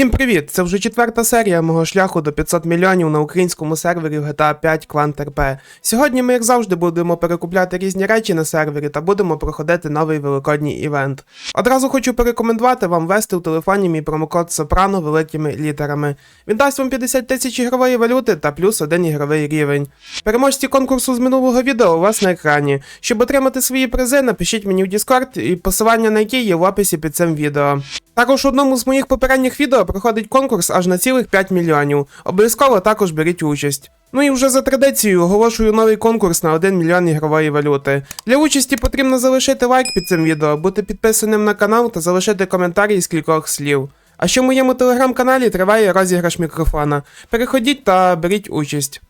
Всім привіт! Це вже четверта серія мого шляху до 500 мільйонів на українському сервері GTA 5 Clan TRP. Сьогодні ми, як завжди, будемо перекупляти різні речі на сервері та будемо проходити новий великодній івент. Одразу хочу порекомендувати вам ввести у телефоні мій промокод Сопрано великими літерами. Він дасть вам 50 тисяч ігрової валюти та плюс один ігровий рівень. Переможці конкурсу з минулого відео у вас на екрані. Щоб отримати свої призи, напишіть мені в Discord, і посилання на який є в описі під цим відео. Також в одному з моїх попередніх відео проходить конкурс аж на цілих 5 мільйонів. Обов'язково також беріть участь. Ну і вже за традицією оголошую новий конкурс на 1 мільйон ігрової валюти. Для участі потрібно залишити лайк під цим відео, бути підписаним на канал та залишити коментарі із кількох слів. А ще в моєму телеграм-каналі триває розіграш мікрофона. Переходіть та беріть участь.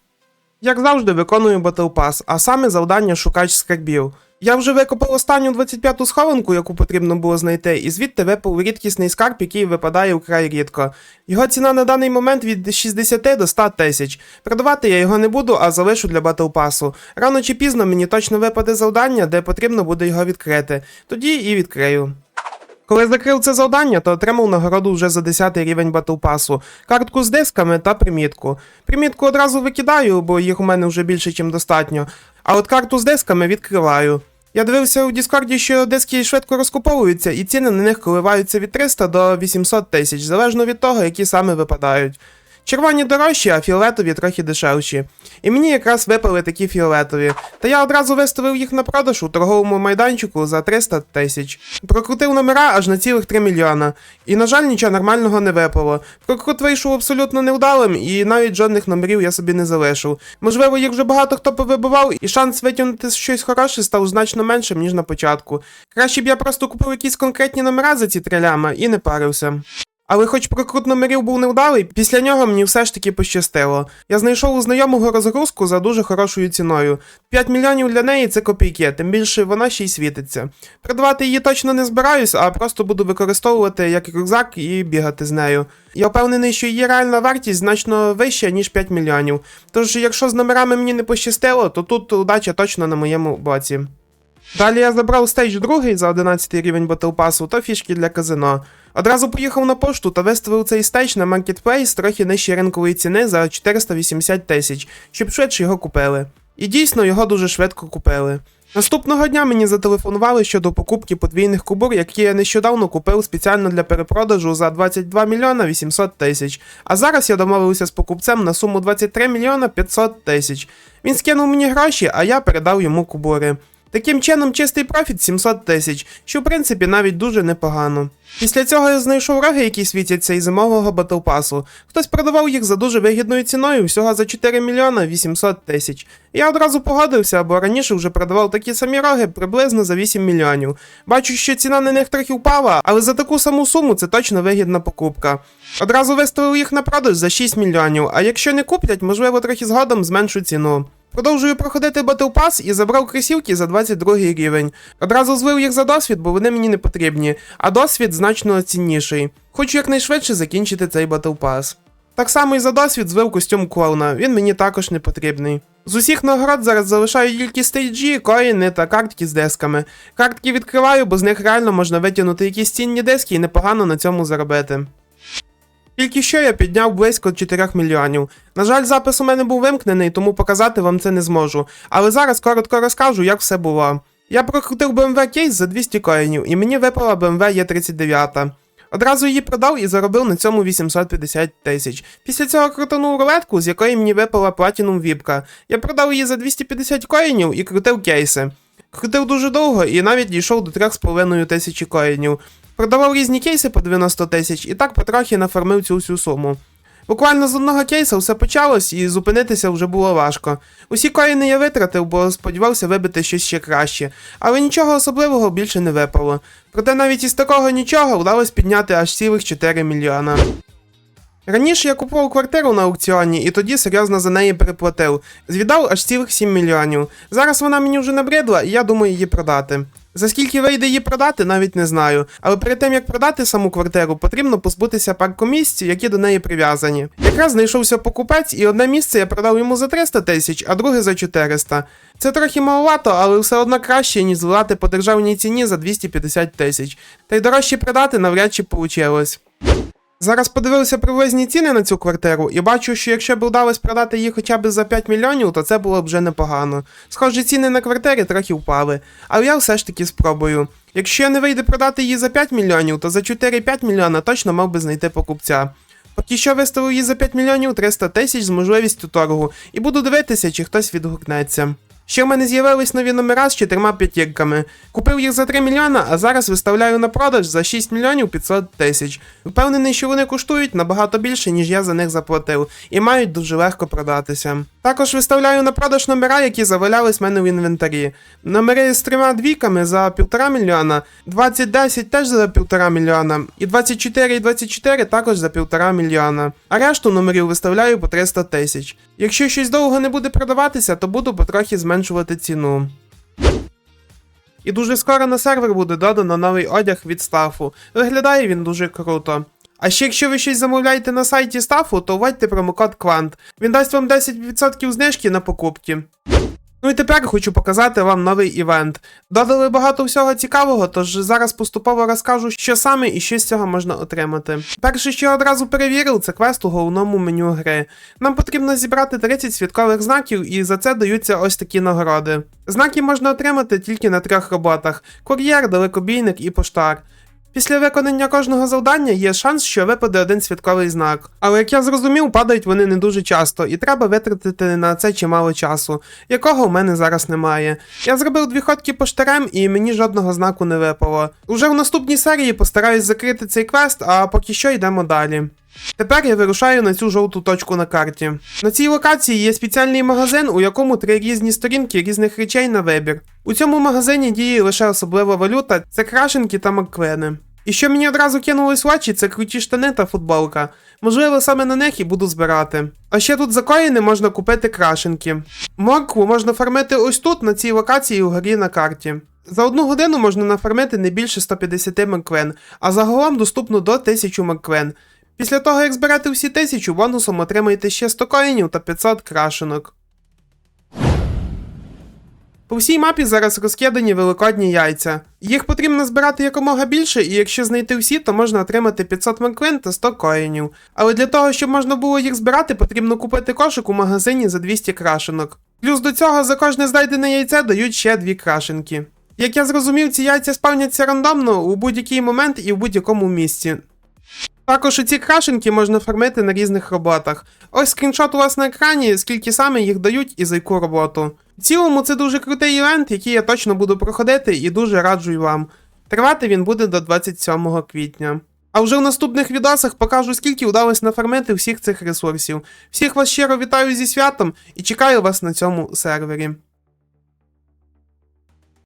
Як завжди, виконую Battle Pass, а саме завдання шукач скарбів. Я вже викопав останню 25-ту схованку, яку потрібно було знайти, і звідти випав рідкісний скарб, який випадає вкрай рідко. Його ціна на даний момент від 60 до 100 тисяч. Продавати я його не буду, а залишу для Pass. Рано чи пізно мені точно випаде завдання, де потрібно буде його відкрити. Тоді і відкрию. Коли закрив це завдання, то отримав нагороду вже за 10 рівень Pass, картку з дисками та примітку. Примітку одразу викидаю, бо їх у мене вже більше, ніж достатньо. А от карту з дисками відкриваю. Я дивився у Діскорді, що диски швидко розкуповуються, і ціни на них коливаються від 300 до 800 тисяч, залежно від того, які саме випадають. Червоні дорожчі, а фіолетові трохи дешевші. І мені якраз випали такі фіолетові. Та я одразу виставив їх на продаж у торговому майданчику за 300 тисяч. Прокрутив номера аж на цілих 3 мільйона. І, на жаль, нічого нормального не випало. Прокрут вийшов абсолютно невдалим, і навіть жодних номерів я собі не залишив. Можливо, їх вже багато хто повибивав, і шанс витягнути щось хороше став значно меншим, ніж на початку. Краще б я просто купив якісь конкретні номера за ці три ляма і не парився. Але хоч прокрут номерів був невдалий, після нього мені все ж таки пощастило. Я знайшов у знайомого розгрузку за дуже хорошою ціною. 5 мільйонів для неї це копійки, тим більше вона ще й світиться. Продавати її точно не збираюсь, а просто буду використовувати як рюкзак і бігати з нею. Я впевнений, що її реальна вартість значно вища, ніж 5 мільйонів. Тож, якщо з номерами мені не пощастило, то тут удача точно на моєму боці. Далі я забрав стейдж другий за 11 рівень Pass та фішки для казино. Одразу поїхав на пошту та виставив цей стейдж на Marketplace трохи нижче ринкової ціни за 480 тисяч, щоб швидше його купили. І дійсно його дуже швидко купили. Наступного дня мені зателефонували щодо покупки подвійних кубур, які я нещодавно купив спеціально для перепродажу за 22 мільйона 800 тисяч. А зараз я домовився з покупцем на суму 23 мільйона 500 тисяч. Він скинув мені гроші, а я передав йому кубури. Таким чином, чистий профіт 700 тисяч, що в принципі навіть дуже непогано. Після цього я знайшов роги, які світяться із зимового батлпасу. Хтось продавав їх за дуже вигідною ціною, всього за 4 мільйона 800 тисяч. Я одразу погодився, бо раніше вже продавав такі самі роги приблизно за 8 мільйонів. Бачу, що ціна на них трохи впала, але за таку саму суму це точно вигідна покупка. Одразу виставив їх на продаж за 6 мільйонів, а якщо не куплять, можливо, трохи згодом зменшу ціну. Продовжую проходити Battle Pass і забрав кросівки за 22 рівень. Одразу звив їх за досвід, бо вони мені не потрібні, а досвід значно цінніший. Хочу якнайшвидше закінчити цей Battle Pass. Так само і за досвід звив костюм клоуна, він мені також не потрібний. З усіх нагород зараз залишаю тільки стейджі, коїни та картки з дисками. Картки відкриваю, бо з них реально можна витягнути якісь цінні диски і непогано на цьому заробити. Тільки що я підняв близько 4 мільйонів. На жаль, запис у мене був вимкнений, тому показати вам це не зможу. Але зараз коротко розкажу, як все було. Я прокрутив BMW кейс за 200 коїнів, і мені випала BMW E39. Одразу її продав і заробив на цьому 850 тисяч. Після цього крутанув рулетку, з якої мені випала Platinum віпка. Я продав її за 250 коїнів і крутив кейси. Крутив дуже довго і навіть дійшов до 3,5 тисячі коїнів. Продавав різні кейси по 90 тисяч і так потрохи нафармив цю всю суму. Буквально з одного кейса все почалось і зупинитися вже було важко. Усі коїни я витратив, бо сподівався вибити щось ще краще, але нічого особливого більше не випало. Проте навіть із такого нічого вдалося підняти аж цілих 4 мільйона. Раніше я купував квартиру на аукціоні і тоді серйозно за неї переплатив. Звідав аж цілих 7 мільйонів. Зараз вона мені вже набридла, і я думаю її продати. За скільки вийде її продати, навіть не знаю. Але перед тим як продати саму квартиру, потрібно позбутися паркомісць, які до неї прив'язані. Якраз знайшовся покупець, і одне місце я продав йому за 300 тисяч, а друге за 400. Це трохи маловато, але все одно краще, ніж зливати по державній ціні за 250 тисяч. Та й дорожче продати навряд чи получилось. Зараз подивився привозні ціни на цю квартиру і бачу, що якщо б вдалося продати її хоча б за 5 мільйонів, то це було б вже непогано. Схоже, ціни на квартири трохи впали, але я все ж таки спробую. Якщо не вийде продати її за 5 мільйонів, то за 4-5 мільйона точно мав би знайти покупця. Поки що виставив її за 5 мільйонів 300 тисяч з можливістю торгу, і буду дивитися, чи хтось відгукнеться. Ще в мене з'явились нові номера з чотирма п'ятірками. Купив їх за 3 мільйона, а зараз виставляю на продаж за 6 мільйонів 500 тисяч. Впевнений, що вони коштують набагато більше, ніж я за них заплатив, і мають дуже легко продатися. Також виставляю на продаж номера, які завалялись в мене в інвентарі. Номери з трьома двійками за 1,5 мільйона, 2010 теж за 1,5 мільйона, і 24 і 24 також за 1,5 мільйона. А решту номерів виставляю по 300 тисяч. Якщо щось довго не буде продаватися, то буду потрохи зменшувати ціну. І дуже скоро на сервер буде додано новий одяг від стафу. Виглядає він дуже круто. А ще якщо ви щось замовляєте на сайті стафу, то вводьте промокод Квант. Він дасть вам 10% знижки на покупки. Ну і тепер хочу показати вам новий івент. Додали багато всього цікавого, тож зараз поступово розкажу, що саме і що з цього можна отримати. Перше, що я одразу перевірив, це квест у головному меню гри. Нам потрібно зібрати 30 святкових знаків, і за це даються ось такі нагороди. Знаки можна отримати тільки на трьох роботах: кур'єр, далекобійник і поштар. Після виконання кожного завдання є шанс, що випаде один святковий знак. Але як я зрозумів, падають вони не дуже часто, і треба витратити на це чимало часу, якого в мене зараз немає. Я зробив дві ходки поштарем, і мені жодного знаку не випало. Уже в наступній серії постараюсь закрити цей квест, а поки що йдемо далі. Тепер я вирушаю на цю жовту точку на карті. На цій локації є спеціальний магазин, у якому три різні сторінки різних речей на вибір. У цьому магазині діє лише особлива валюта це крашенки та макклини. І що мені одразу кинулось в очі, це круті штани та футболка. Можливо, саме на них і буду збирати. А ще тут за коїни можна купити крашенки. Моркву можна фармити ось тут, на цій локації угорі на карті. За одну годину можна нафармити не більше 150 маквен, а загалом доступно до 1000 маквен. Після того, як зберете всі 1000, бонусом отримаєте ще 100 коїнів та 500 крашенок. По всій мапі зараз розкидані великодні яйця. Їх потрібно збирати якомога більше, і якщо знайти всі, то можна отримати 500 маквин та 100 коїнів. Але для того, щоб можна було їх збирати, потрібно купити кошик у магазині за 200 крашенок. Плюс до цього за кожне знайдене яйце дають ще дві крашенки. Як я зрозумів, ці яйця спавняться рандомно у будь-який момент і в будь-якому місці. Також ці крашенки можна фармити на різних роботах. Ось скріншот у вас на екрані, скільки саме їх дають і за яку роботу. В цілому це дуже крутий івент, який я точно буду проходити і дуже раджу вам. Тривати він буде до 27 квітня. А вже в наступних відосах покажу, скільки вдалося нафармити всіх цих ресурсів. Всіх вас щиро вітаю зі святом і чекаю вас на цьому сервері.